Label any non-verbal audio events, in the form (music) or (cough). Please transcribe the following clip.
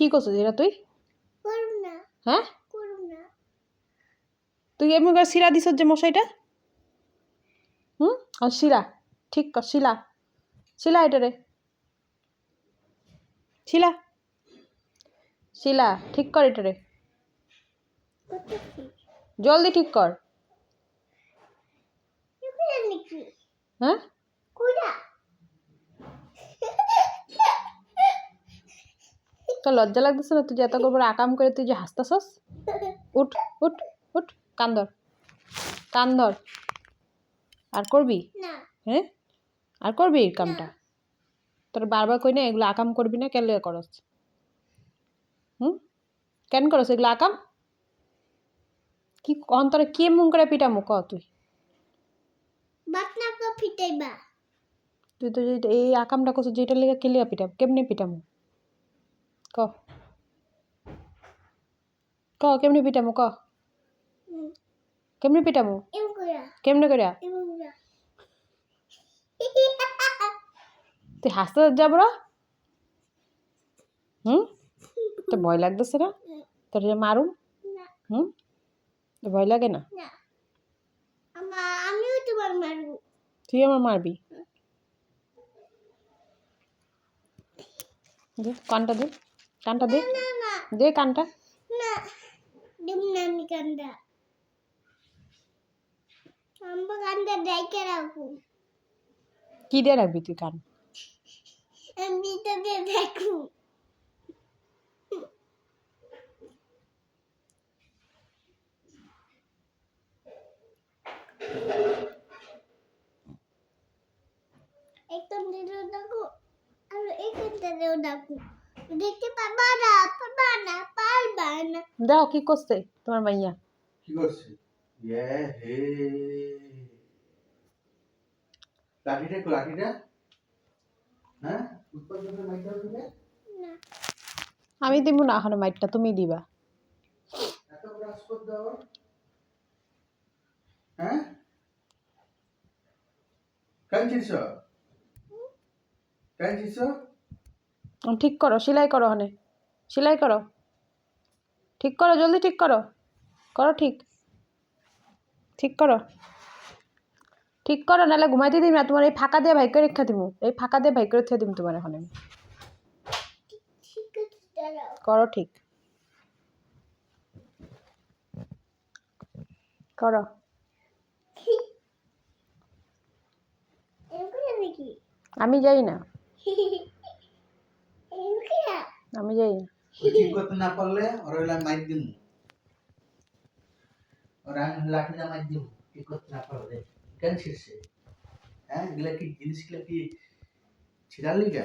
কি করছিস? এটা তুই? হ্যাঁ? তুই এমনি করে শিরা দিছ যে মশাইটা? হুম? আর শিরা। ঠিক কর শিলা। শিলা এটা রে। শিলা। শিলা ঠিক কর এটা রে। জলদি ঠিক কর। হ্যাঁ? তোর লজ্জা লাগতেছে না? তুই যে এত করে আকাম করে তুই যে হাসতেছস? উঠ উঠ উঠ কান ধর কান ধর। আর করবি? হ্যাঁ? আর করবি এই কামটা? তোর বারবার কই না এগুলো আকাম করবি না কেন করস? হুম? কেন করস এগুলো আকাম? কি অন্তরে কে এমন করে পিটামু ক তুই? তুই তো এই আকামটা করছিস যেটা লেগে কে লিগে পিটাম কেমনি পিটামু? ক ক কেমনি পিটামু ক কেমনি পিটামু কেমনে করে এম কুড়া তুই হাসতে যাব না? হুম? তো ভয় লাগতেছে না? তোর মারুম? হুম? তো ভয় লাগে না? না। আমিও তোমার মারবো। তুই আমার মারবি? দে কানটা দে। কানটা দে। দে কানটা। আমি কান্দা আম্বা কান্দা ডাইকে রাখো। কি দিয়ে রাখবি তুই কান? আমি দেখো একদম দিলেও দেখো আর এখানটাতেও দেখো দেখতে পাবা না পাবা না পারবা না। দাও কি করছে তোমার মাইয়া কি করছে? ইয়ে হে। লাঠিটা কো লাঠিটা। হ্যাঁ? দিবে না। আমি দিব না এখন মাইটটা তুমি দিবা। এত দাও। হ্যাঁ? কাঞ্চিস কাঞ্চিস উম, ঠিক করো সেলাই করো হনে। সেলাই করো। ঠিক করো জলদি ঠিক করো। করো ঠিক। ঠিক করো। ঠিক করো নাহলে ঘুমাইতে দিবি না। তোমার এই ফাঁকা দিয়ে ভাইকে রেখা দিব। এই ফাঁকা দিয়ে ভাই করে থিয়ে দিম তোমার এখন আমি। করো ঠিক। করো। আমি যাই না। (laughs) আমি যাই না। ঠিক করতে না পারলে ওর হইলে মাইর দিমু। ওর আমি লাঠিটা মাইর দিম, ঠিক করতে না পারলে। কেন ছিড়ছে? হ্যাঁ এগুলা কি জিনিসগুলা কি ছিড়ালি লিগা?